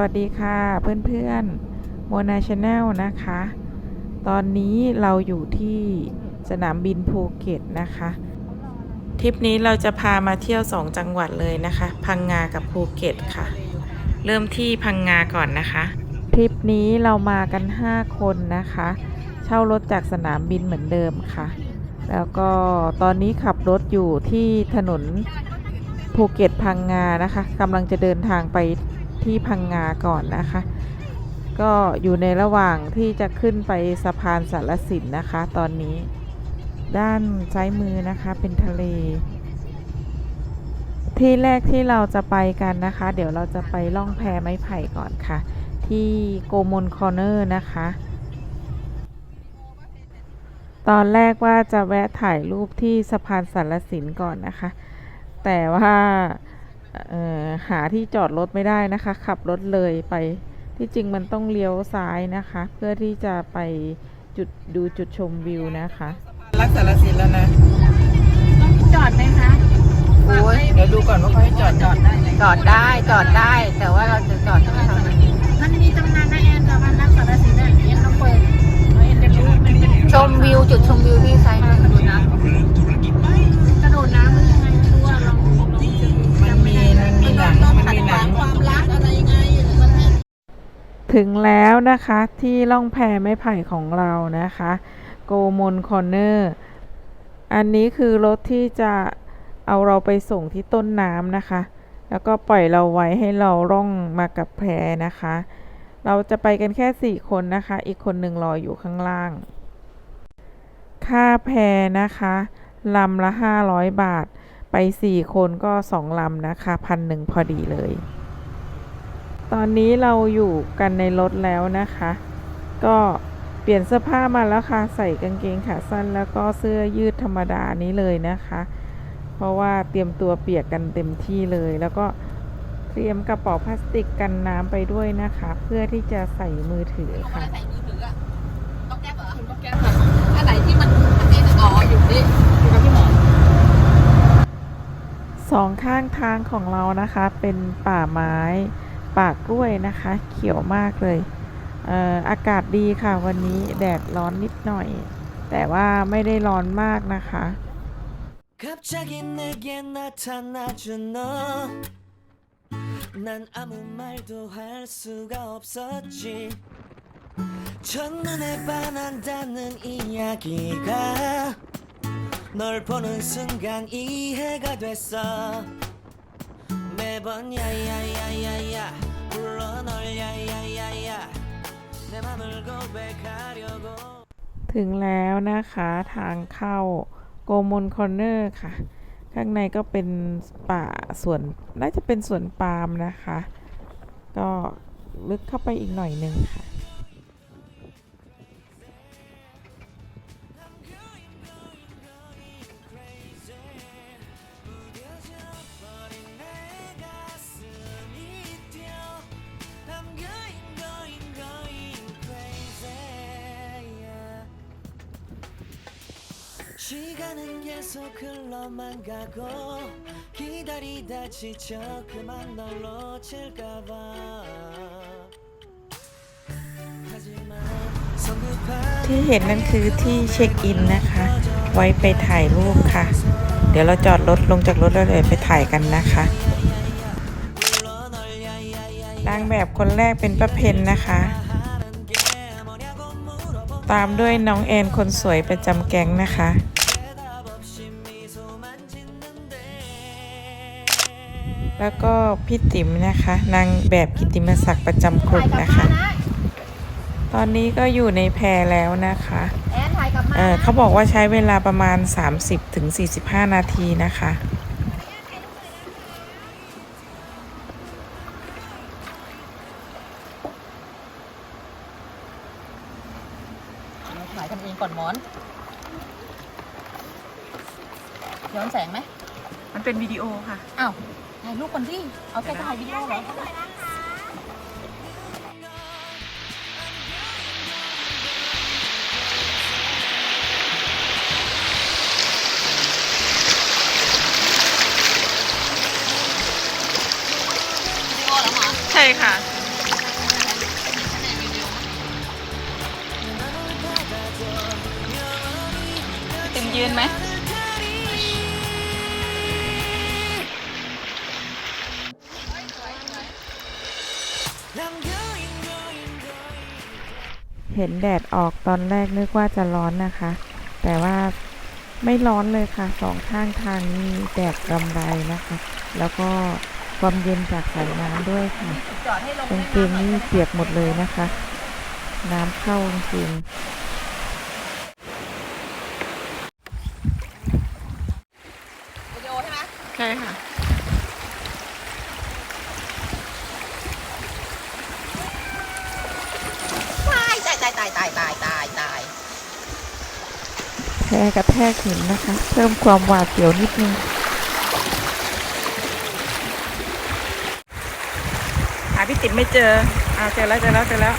วัสดีค่ะเพื่อนๆโมนาชาแนลนะคะ ตอนนี้เราอยู่ที่สนามบินภูเก็ตนะคะทริปนี้เราจะพามาเที่ยว2จังหวัดเลยนะคะ พังงากับภูเก็ตค่ะ เริ่มที่พังงาก่อนนะคะทริปนี้เรามากัน 5 คนนะคะ เช่ารถจากสนามบินเหมือนเดิมค่ะ แล้วก็ตอนนี้ขับรถอยู่ที่ถนนภูเก็ตพังงานะคะกำลังจะเดินทางไป ที่พังงาก่อนนะคะ ก็อยู่ในระหว่างที่จะขึ้นไปสะพานสารสินนะคะ ตอนนี้ ด้านซ้ายมือนะคะเป็นทะเล ที่แรกที่เราจะไปกันนะคะ เดี๋ยวเราจะไปล่องแพไม้ไผ่ก่อนค่ะ ที่โกมลคอร์เนอร์นะคะตอนแรกว่าจะแวะถ่ายรูปที่สะพานสารสินก่อนนะคะ แต่ว่า หาที่จอดรถไม่ได้นะคะ ขับรถเลยไปที่จริงมันต้องเลี้ยวซ้ายนะคะ เพื่อที่จะไปจุดดูจุดชมวิวนะคะ รักสารสินแล้วนะต้องจอดไหมคะโอ้ยเดี๋ยวดูก่อนว่าเขาให้จอดจอดได้จอดได้จอดได้ แต่ว่าเราจะจอดที่ทางไหนมันมีตำนานนะแอนกับมันรักสารสินอะเอ็นต้องเปิดเอ็นจะรู้มันเป็นชมวิวจุดชมวิวที่ซ้ายมือดูน้ำกระ ถึงแล้วนะคะที่ล่องแพไม้ไผ่ของเรานะคะโกมอลคอร์เนอร์อันนี้คือรถที่จะเอาเราไปส่งที่ต้นน้ำนะคะ แล้วก็ปล่อยเราไว้ให้เราล่องมากับแพนะคะ เราจะไปกันแค่ 4 คนนะคะ อีกคนหนึ่งรออยู่ข้างล่าง ค่าแพนะคะลำละ 500 บาท ไป 4 คนก็ 2ลำนะคะพันหนึ่งพอดีเลย ตอนนี้เราอยู่กันในรถแล้วนะคะ ก็เปลี่ยนเสื้อผ้ามาแล้วค่ะ ใส่กางเกงขาสั้นแล้วก็เสื้อยืดธรรมดานี้เลยนะคะ เพราะว่าเตรียมตัวเปียกกันเต็มที่เลย แล้วก็เตรียมกระเป๋าพลาสติกกันน้ำไปด้วยนะคะ เพื่อที่จะใส่มือถือค่ะใส่มือถืออะต้องแก้เหรอต้องแก้ค่ะอันไหนที่มันอันอ๋ออยู่ดิอยู่กับพี่หมอสองข้างทางของเรานะคะเป็นป่าไม้ ป่ากล้วยนะคะ เขียวมากเลยเอ่ออากาศดีค่ะวันนี้แดดร้อนนิดหน่อย แต่ว่าไม่ได้ร้อนมากนะคะ 갑자기 내게 나타나준 너 난 아무 말도 할 수가 없었지 첫눈에 반한다는 이야기가 널 보는 순간 이해가 됐어 매번 야야야야야 불러 널 야야야야 내 맘을 고백하려고 ถึงแล้วนะคะทางเข้าโกมลคอร์เนอร์ค่ะ ข้างในก็เป็นป่าสวนน่าจะเป็นสวนปาล์มนะคะ ก็ลึกเข้าไปอีกหน่อยหนึ่งค่ะ 러만 가고 기다리다 지쳐 그만 널 놓칠까봐 하지만 성급한 ที่เห็นนั่นคือที่เช็คอินนะคะ ไว้ไปถ่ายรูปค่ะ เดี๋ยวเราจอดรถลงจากรถแล้วเดี๋ยวไปถ่ายกันนะคะ 불러 널 야야야야 นางแบบคนแรกเป็นป้าเพนนะคะ 하는 게 뭐냐고 물어보 ตามด้วยน้องแอนคนสวยประจำแก๊งนะคะ แล้วก็พี่ติ๋มนะคะ นางแบบกิติมศักดิ์ประจำกลุ่มนะคะ ตอนนี้ก็อยู่ในแพแล้วนะคะแอนถ่ายกลับมาเออเขาบอกว่าใช้เวลาประมาณ 30-45ถึง45นาทีนะคะถ่ายทำเองก่อนหมอน ย้อนแสงไหม มันเป็นวิดีโอค่ะ อ้าวถ่ายรูปก่อนสิเอาแค่ถ่ายวิดีโอเหรอใช่ค่ะตึงยืนไหม เห็นแดดออกตอนแรกนึกว่าจะร้อนนะคะ แต่ว่าไม่ร้อนเลยค่ะสองข้างทางมีแดดกำไรนะคะ แล้วก็ความเย็นจากสายน้ำด้วยค่ะจอดให้ลงกางเกงนี่เปียกหมดเลยนะคะ น้ำเข้าจริงโอใช่ไหมใช่ค่ะ พ้กระแทกหินนะคะ เพิ่มความหวาดเสียวนิดนึงหาพี่ติ๋มไม่เจออ่าเจอแล้วเจอแล้วเจอแล้ว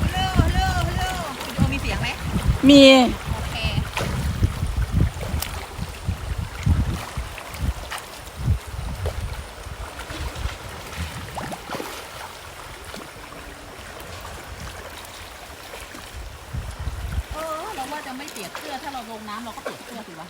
ฮัลโหลฮัลโหลฮัลโหลวิดีโอมีเสียงไหม มี โอเคเออเราว่าจะไม่เปียกเสื้อถ้าเรา ลงน้ำเราก็เปียกเสื้อสิวะ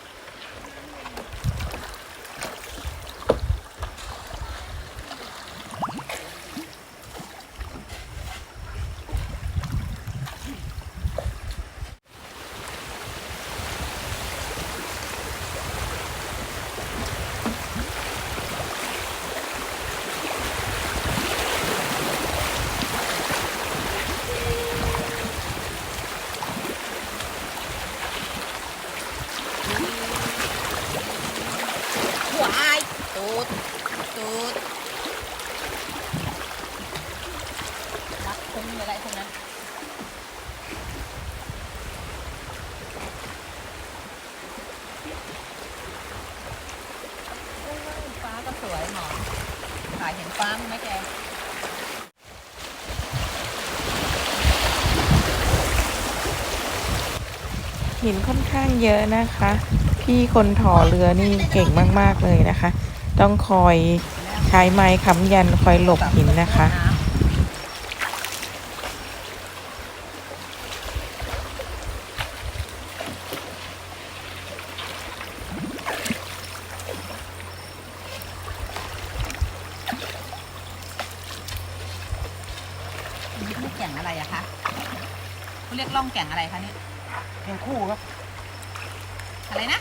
หัวอายตูดตูดรักคุ้มอะไรพวกนั้นโอ้ยฟ้าก็ส วยหมอถ่ายเห็นฟ้าไหมแกหินค่อนข้างเยอะนะคะ พี่คนถอเรือนี่เก่งมาก ๆ เลยนะคะ ต้องคอยใช้ไม้ค้ำยันคอยหลบหินนะคะ นี่แก่งอะไรอะคะเขาเรียกล่อง แก่งอะไรคะเนี่ยเพียงคู่ครับอะไรนะ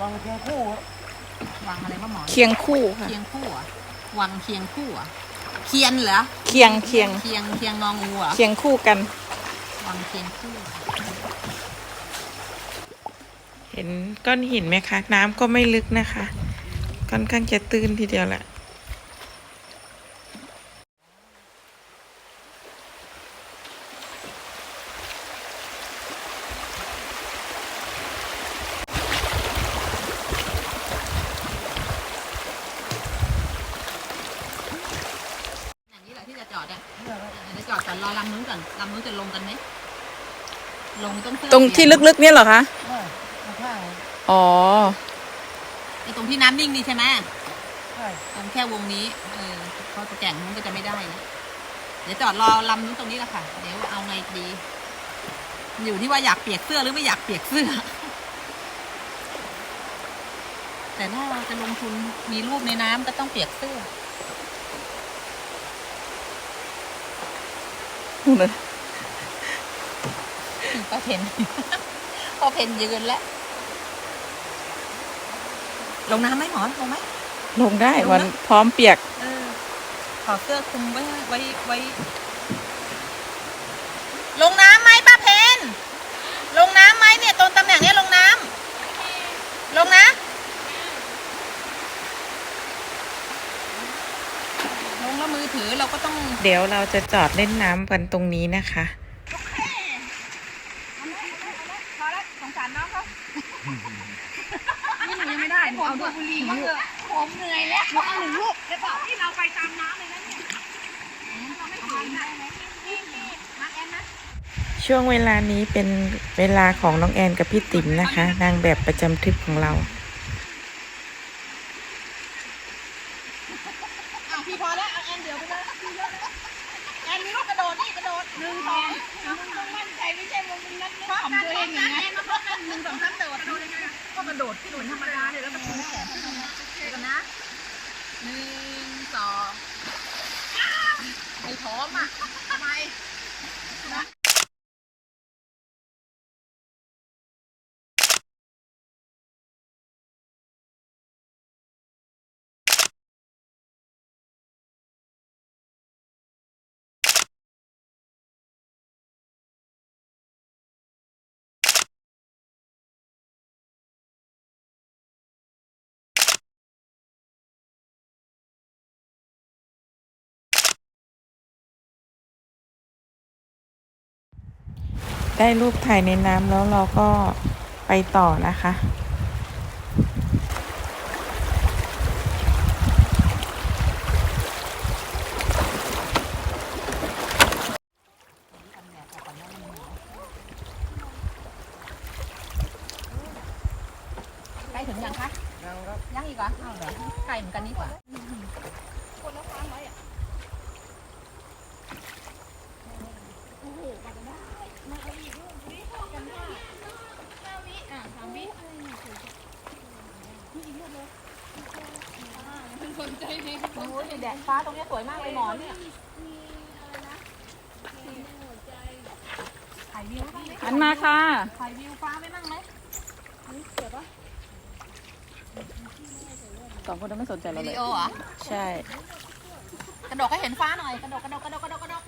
วางเพียงคู่ครับวังอะไรมะหมอเคียงคู่ค่ะ เคียงคู่เหรอะวังเคียงคู่เหรอะเคียนเหรอเคียงเคียงเคียงเคียงงองูเหรอเคียงคู่กัน วังเคียงคู่ เห็นก้อนหินไหมคะ น้ำก็ไม่ลึกนะคะ ค่อนข้างจะตื้นทีเดียวแหละ อย่างนี้แหละที่จะจอดอะเดี๋ยวจอดก่อนรอ ลำนู้นก่อนลำนู้นจะลงกันไหมลงต้องเสื้อตรงที่เปียลึกๆเนี่ยเหรอคะไม่ข้างอ๋อไอ้ตรงที่น้ำนิ่งนี่ใช่ไหมใช่ตรงแค่วงนี้ เออเพราะตัวแก่งนู้นก็จะไม่ได้นะเดี๋ยวจอดรอลำนู้นตรงนี้แหละค่ะ เดี๋ยวเอาไงดี อยู่ที่ว่าอยากเปียกเสื้อหรือไม่อยากเปียกเสื้อ แต่ถ้าเราจะลงทุนมีรูปในน้ำก็ต้องเปียกเสื้อ ป้าเพนป้าเพนยืนแล้ว ลงน้ำไหมหมอนลงไหม ลงได้วันพร้อมเปียก เออขอเสื้อคลุมไว้ไว้ไว้ ลงน้ำไหมป้าเพนลงน้ำไหมเนี่ยตรงตำแหน่งเนี้ยลงน้ำลงนะ ลงแล้วมือ ถือเราก็ต้องเดี๋ยวเราจะจอดเล่นน้ำกันตรงนี้นะคะ พอแล้วสงสารน้องเขานี่หนูยังไม่ได้หนูเอาด้วยบุรีมาเถอะผมเหนื่อยแล้วหนูเอาหนึ่งลูกจะบอกที่เราไปตามน้ำเลยนะเนี่ยเราไม่ถึงนะนี่นี่มาแอนนะช่วงเวลานี้เป็นเวลาของน้องแอนกับพี่ติ๋มนะคะ นางแบบประจำทริปของเรา ก็กระโดดที่เหมือนธรรมดาเนี่ยแล้วก็ชูแขนขึ้นนะเดี๋ยวกันนะหนึ่งสองไอ้พร้อมอะทำไม ได้รูปถ่ายในน้ำแล้วเราก็ไปต่อนะคะ ใกล้ถึงยังคะ ยังครับ ยังอีกเหรอเอาเหรอใกล้เหมือนกันนี่กว่าคนละฟ้าไว้อะโอ้โหมากันได้มาเอาอีกลูกวิพอกันห้าห้าวิอะสามวิอะไรเนี่ยสวยจัง นี่อีกลูกเลยเป็นคนใจเย็นโอ้โหเนี่ยแดดฟ้าตรงเนี้ยสวยมากเลยหมอนเนี่ยถ่ายวิวบ้างไหมอันมาค่ะ ถ่ายวิวฟ้าไว้บ้างไหมเดี๋ยวปะสองคนนั้นไม่สนใจเราวิเลดียโอเหรอใช่ กระโดดก็เห็นฟ้าหน่อย กระโดดกระโดดกระโดดกระโดดกระโดด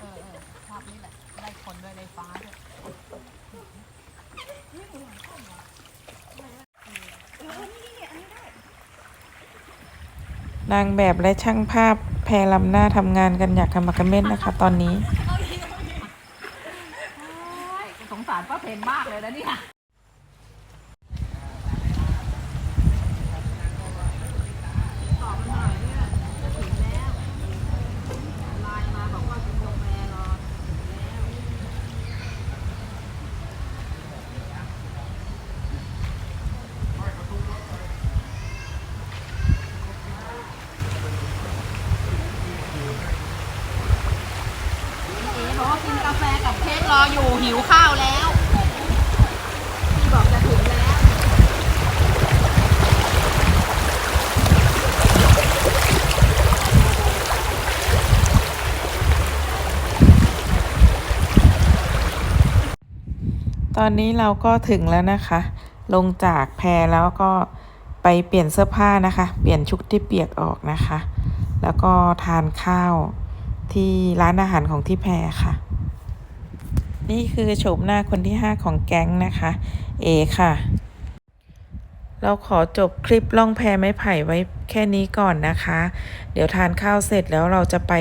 เออเออภาพนี้แหละ ได้คนด้วยได้ฟ้าด้วย นางแบบและช่างภาพแพรลำหน้าทำงานกันอยากทำมักกระเม็ดนะคะ ตอนนี้ สงสารป้าเพนมากเลยนะเนี่ยเอ๋บอกว่ากินกาแฟกับเค้กรออยู่ หิวข้าวแล้วพี่บอกจะถึงแล้ว ตอนนี้เราก็ถึงแล้วนะคะ ลงจากแพแล้วก็ไปเปลี่ยนเสื้อผ้านะคะ เปลี่ยนชุดที่เปียกออกนะคะ แล้วก็ทานข้าวที่ร้านอาหารของที่แพค่ะ นี่คือโฉมหน้าคนที่ 5 ของแก๊งนะคะ เอค่ะ เราขอจบคลิปล่องแพไม้ไผ่ไว้แค่นี้ก่อนนะคะ เดี๋ยวทานข้าวเสร็จแล้วเราจะไป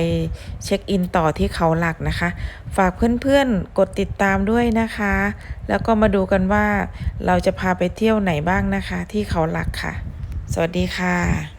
เช็คอินต่อที่เขาหลักนะคะ ฝากเพื่อนๆกดติดตามด้วยนะคะ แล้วก็มาดูกันว่าเราจะพาไปเที่ยวไหนบ้างนะคะ ที่เขาหลักค่ะ สวัสดีค่ะ